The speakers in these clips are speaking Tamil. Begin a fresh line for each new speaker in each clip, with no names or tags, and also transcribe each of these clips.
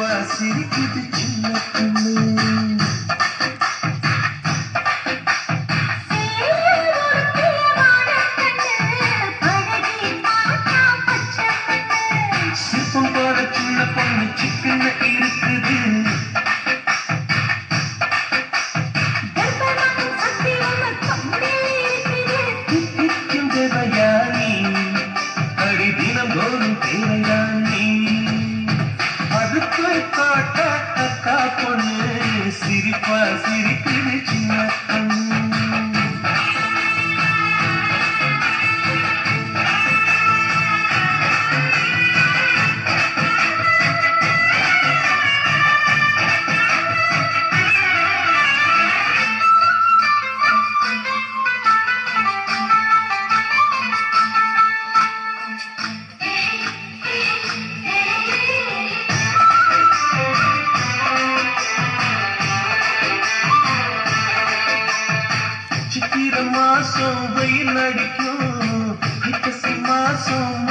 I see Vasiliki Bikini சிரிப்பா சிரிப்பின் சின்ன சிம்மாசம் வை நடிக்கும் இக்க சிம்மாசம்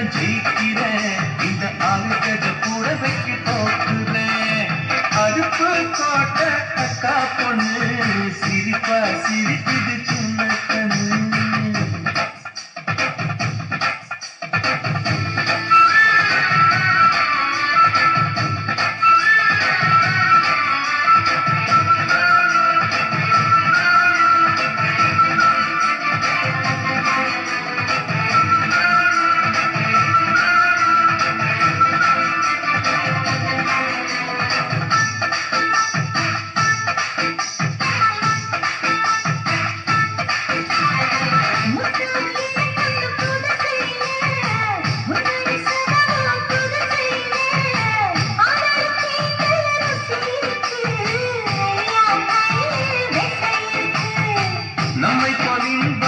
நான் ஜெயிக்கிறேன் இந்த ஆளுகத புடவைக்கு போக்குறேன் அடுப்பு கோட்டை அக்கா பொண்ணு சிரிப்பா சிரிக்குது. நம்மை பணிந்த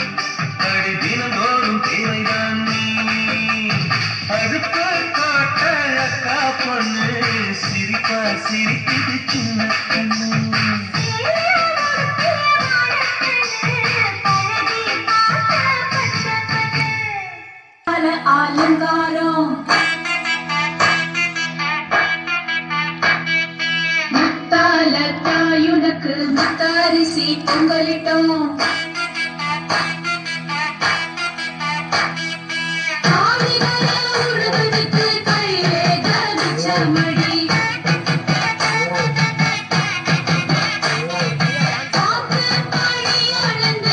பொண்ணு சிரிப்பா சிரிக்குது சின்ன பொண்ணு
முத்தாரிசி பொங்கலிட்டோம்.